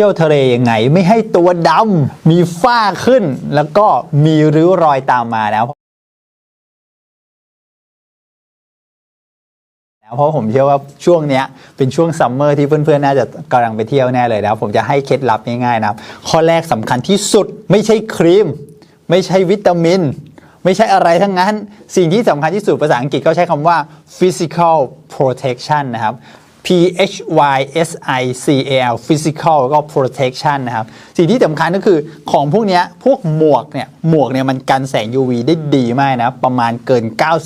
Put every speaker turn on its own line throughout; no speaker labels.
ที่ยวทะเลยังไง ไม่ให้ตัวดำมีฝ้าขึ้น แล้วก็มีริ้วรอยตามมานะเพราะผมเชื่อว่าช่วงเนี้ยเป็นช่วงซัมเมอร์ที่เพื่อนๆ น่าจะกำลังไปเที่ยวแน่เลยนะครับผมจะให้เคล็ดลับง่ายๆนะครับข้อแรกสำคัญที่สุดไม่ใช่ครีม ไม่ใช่วิตามิน ไม่ใช่อะไรทั้งนั้น สิ่งที่สำคัญที่สุดภาษาอังกฤษเขาใช้คำว่า physical protection นะครับ P H Y S I C A L physical แล้วก็ protection นะครับ สิ่งที่สำคัญก็คือของพวกนี้พวกหมวกเนี่ย หมวกเนี่ยมันกันแสง UV ได้ดีมากนะประมาณเกิน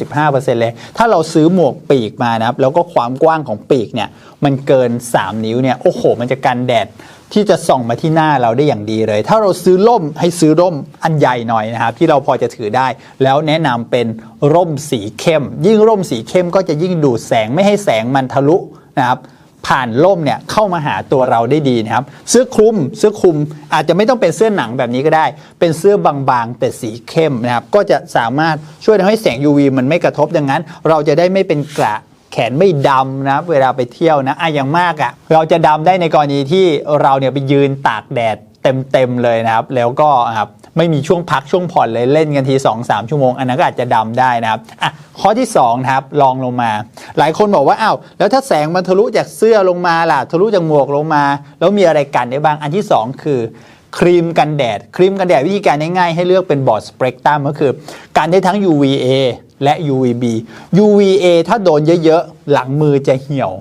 95%เลย ถ้าเราซื้อหมวกปีกมานะครับ แล้วก็ความกว้างของปีกเนี่ย มันเกิน 3 นิ้วเนี่ย โอ้โห มันจะกันแดดที่จะส่องมาที่หน้าเราได้อย่างดีเลย ถ้าเราซื้อร่มให้ซื้อร่มอันใหญ่หน่อยนะครับที่เราพอจะถือได้ แล้วแนะนำเป็นร่มสีเข้ม ยิ่งร่มสีเข้มก็จะยิ่งดูดแสงไม่ให้แสงมันทะลุ นะครับผ่านร่มเนี่ยเข้ามาหาตัวเราได้ดีนะครับ เสื้อคลุมเสื้อคลุมอาจจะไม่ต้องเป็นเสื้อหนังแบบนี้ก็ได้ เป็นเสื้อบางๆแต่สีเข้มนะครับ ก็จะสามารถช่วยทำให้แสง UV มันไม่กระทบดังนั้น เราจะได้ไม่เป็นกระแขนไม่ดำนะเวลาไปเที่ยวนะอะอย่างมากอะ่ะเราจะดำได้ในกรณีที่เราเนี่ยไปยืนตากแดด เต็มๆเลยนะครับ แล้วก็ครับไม่มีช่วงพักช่วงผ่อนเลยเล่นกันที 2-3 ชั่วโมง อันนั้นก็อาจจะดำได้นะครับอะข้อที่2นะครับลองลงมา หลายคนบอกว่าอ้าวแล้วถ้าแสงมันทะลุจากเสื้อลงมาล่ะทะลุจากหมวกลงมา แล้วมีอะไรกันได้บ้างอันที่ 2 คือครีมกันแดด ครีมกันแดดวิธีการง่ายๆให้เลือกเป็นบอร์ดสเปกตรัมก็คือ การได้ทั้ง UVA และ UVB UVA ถ้าโดนเยอะๆ หลังมือจะเหี่ยว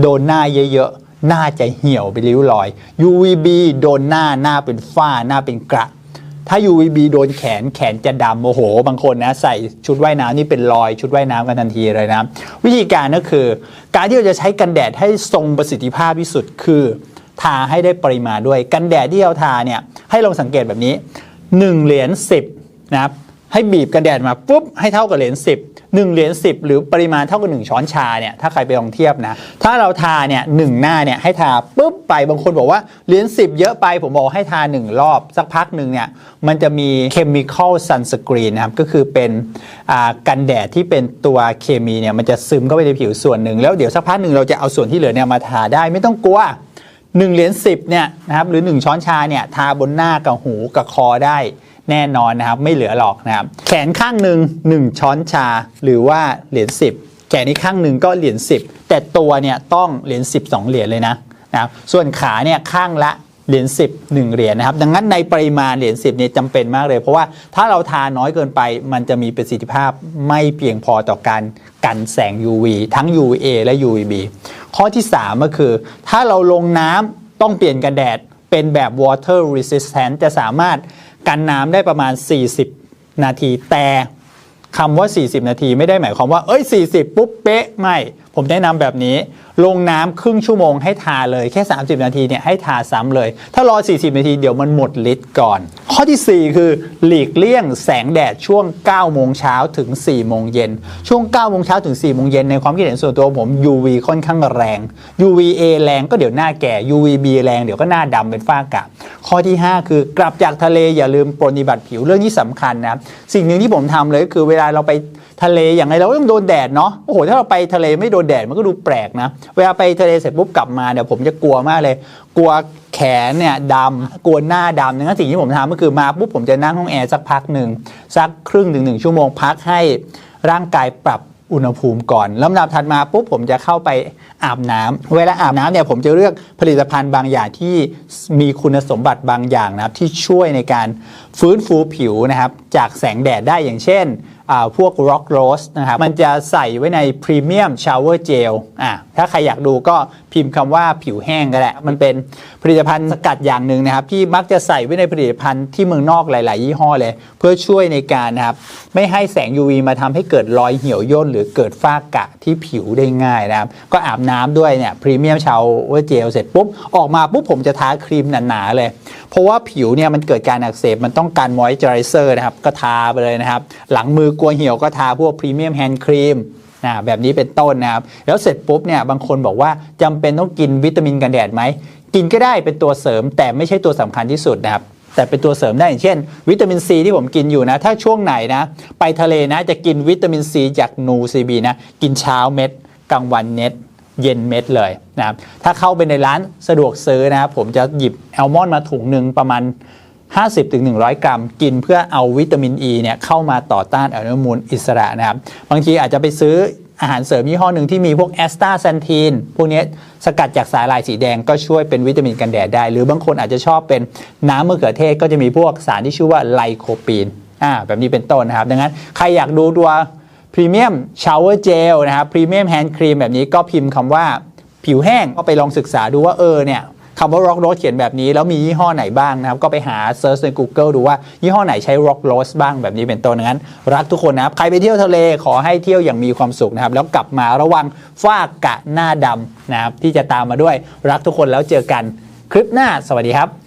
โดนหน้าเยอะๆ น้าจะเหี่ยวเป็นริ้วรอย UVB โดนหน้าหน้าเป็นฝ้าหน้าเป็นกระ ถ้า UVB โดนแขนแขนจะดำโอ้โห บางคนนะใส่ชุดว่ายน้ำนี่เป็นรอยชุดว่ายน้ำกันทันทีเลยนะ วิธีการก็คือ การที่เราจะใช้กันแดดให้ทรงประสิทธิภาพที่สุดคือ ทาให้ได้ปริมาณด้วยกันแดดที่เราทาเนี่ยให้ลองสังเกตแบบนี้ 1 เหรียญ10นะครับ ให้บีบกันแดดมาปุ๊บให้เท่ากับเหรียญ10 1เหรียญ10 หรือปริมาณเท่ากับ 1 ช้อนชาเนี่ยถ้าใครไปลองเทียบนะ ถ้าเราทาเนี่ยหนึ่งหน้าเนี่ยให้ทาปุ๊บไปบางคนบอกว่าเหรียญ10 เยอะไปผมบอกให้ทา 1 รอบ สักพักหนึ่งเนี่ยมันจะมีเคมีคอลซันสกรีนนะครับก็คือเป็นกันแดดที่เป็นตัวเคมีเนี่ยมันจะซึมเข้าไปในผิวส่วนหนึ่งแล้วเดี๋ยวสักพักหนึ่งเราจะเอาส่วนที่เหลือเนี่ยมาทาได้ไม่ต้องกลัว1เหรียญ10เนี่ยนะครับหรือ1ช้อนชาเนี่ยทาบนหน้ากับหูกับคอได้ แน่นอนนะครับ ไม่เหลือหรอกนะครับ แขนข้างหนึ่ง1 ช้อนชา หรือว่าเหรียญ10 แขนอีกข้างหนึ่งก็เหรียญ10 แต่ตัวเนี่ยต้องเหรียญ10 2เหรียญเลยนะนะครับส่วนขาเนี่ยข้างละเหรียญ10 1เหรียญนะครับ ดังนั้นในปริมาณเหรียญ10เนี่ยจำเป็นมากเลย เพราะว่าถ้าเราทาน้อยเกินไป มันจะมีประสิทธิภาพไม่เพียงพอต่อการกันแสง UV ทั้ง UVA และ UVB ข้อที่ 3 ก็คือ ถ้าเราลงน้ำต้องเปลี่ยนกันแดดเป็นแบบ water resistant จะสามารถ กันน้ำได้ประมาณ 40 นาทีแต่ คำว่า 40 นาทีไม่ได้หมายความว่า เอ้ย 40 ปุ๊บ เป๊ะ ไม่ ผมแนะนำแบบนี้ ลงน้ำครึ่งชั่วโมงให้ทาเลยแค่ 30 นาทีเนี่ยให้ทาซ้ำเลย ถ้ารอ 40 นาทีเดี๋ยวมันหมดฤทธิ์ก่อน ข้อทีสี่ 4 คือหลีกเลี่ยงแสงแดดช่วง 9 โมงเช้าถึง 4 โมงเย็น ช่วง 9 โมงเช้าถึง 4 โมงเย็นในความคิดเห็นส่วนตัวผม UV ค่อนข้างแรง UVA แรงก็เดี๋ยวหน้าแก่ UVB แรงเดี๋ยวก็หน้าดำเป็นฝ้ากระข้อที่ 5 คือกลับจากทะเลอย่าลืมปรนิบัติผิวเรื่องที่สำคัญนะสิ่งหนึ่งที่ผมทำเลยก็คือเวลาเราไปทะเลอย่างไรเราก็ต้องโดนแดดเนาะโอ้โหถ้าเราไปทะเลไม่โดนแดดมันก็ดูแปลกนะ เวลาไปทะเลเสร็จปุ๊บกลับมาเนี่ยผมจะกลัวมากเลย กลัวแขนเนี่ยดำกลัวหน้าดำดังนั้นสิ่งที่ผมทำก็คือมาปุ๊บผมจะนั่งห้องแอร์สักพักหนึ่งสักครึ่งถึงหนึ่งชั่วโมงพักให้ร่างกายปรับอุณหภูมิก่อนลำดับถัดมาปุ๊บผมจะเข้าไปอาบน้ำเวลาอาบน้ำเนี่ยผมจะเลือกผลิตภัณฑ์บางอย่างที่มีคุณสมบัติบางอย่างนะครับที่ช่วยในการฟื้นฟูผิวนะครับจากแสงแดดได้อย่างเช่น พวก Rock Rose นะครับ มันจะใส่ไว้ใน Premium Shower Gel อะถ้าใครอยากดูก็พิมพ์คำว่าผิวแห้งก็ได้มันเป็นผลิตภัณฑ์สกัดอย่างหนึ่งนะครับ ที่มักจะใส่ไว้ในผลิตภัณฑ์ที่เมืองนอกหลาย ๆ ยี่ห้อเลย เพื่อช่วยในการนะครับ ไม่ให้แสง UV มาทำให้เกิดรอยเหี่ยวย่นหรือเกิดฝ้ากระที่ผิวได้ง่ายนะครับ ก็อาบน้ำด้วยเนี่ย Premium Shower Gel เสร็จปุ๊บ ออกมาปุ๊บผมจะทาครีมหนา ๆ เลย เพราะว่าผิวเนี่ยมันเกิดการอักเสบมันต้องการมอยเจอไรเซอร์นะครับก็ทาไปเลยนะครับหลังมือกลัวเหี่ยวก็ทาพวกพรีเมียมแฮนด์ครีม นะแบบนี้เป็นต้นนะครับ แล้วเสร็จปุ๊บเนี่ยบางคนบอกว่าจำเป็นต้องกินวิตามินกันแดดไหม กินก็ได้เป็นตัวเสริมแต่ไม่ใช่ตัวสำคัญที่สุดนะครับแต่เป็นตัวเสริมได้อย่างเช่น วิตามินซีที่ผมกินอยู่นะ ถ้าช่วงไหนนะ ไปทะเลนะจะกินวิตามินซีจากนูซีบีนะ กินเช้าเม็ดกลางวันเน็ตเย็นเม็ดเลยนะครับถ้าเข้าไปในร้านสะดวกซื้อนะครับผมจะหยิบแอลมอนด์มาถุงหนึ่งประมาณ 50-100 กรัม กินเพื่อเอาวิตามินอ e ีเนี่ยเข้ามาต่อต้านอนุมูลอิสระนะครับ บางทีอาจจะไปซื้ออาหารเสริมยี่ห้อหนึ่งที่มีพวกแอสตาแซนทีนพวกนี้สกัดจากสาหร่ายสีแดงก็ช่วยเป็นวิตามินกันแดดได้ หรือบางคนอาจจะชอบเป็นน้ำมะเขือเทศก็จะมีพวกสารที่ชื่อว่าไลโคปีนอ่าแบบนี้เป็นต้นนะครับ ดังนั้นใครอยากดูตัวพรีเมียมชาวเวอร์เจลนะครับพรีเมียมแฮนด์ครีมแบบนี้ก็พิมพ์คำว่าผิวแห้งก็ไปลองศึกษาดูว่าเออเนี่ย คำว่า rock rose เขียนแบบนี้ แล้วมียี่ห้อไหนบ้างนะครับ ก็ไปหาเซิร์ชใน Google ดูว่ายี่ห้อไหนใช้ rock rose บ้างแบบนี้เป็นต้นงั้น รักทุกคนนะครับ ใครไปเที่ยวทะเลขอให้เที่ยวอย่างมีความสุขนะครับ แล้วกลับมาระวังฝ้ากะหน้าดำนะครับที่จะตามมาด้วยรักทุกคนแล้วเจอกันคลิปหน้าสวัสดีครับ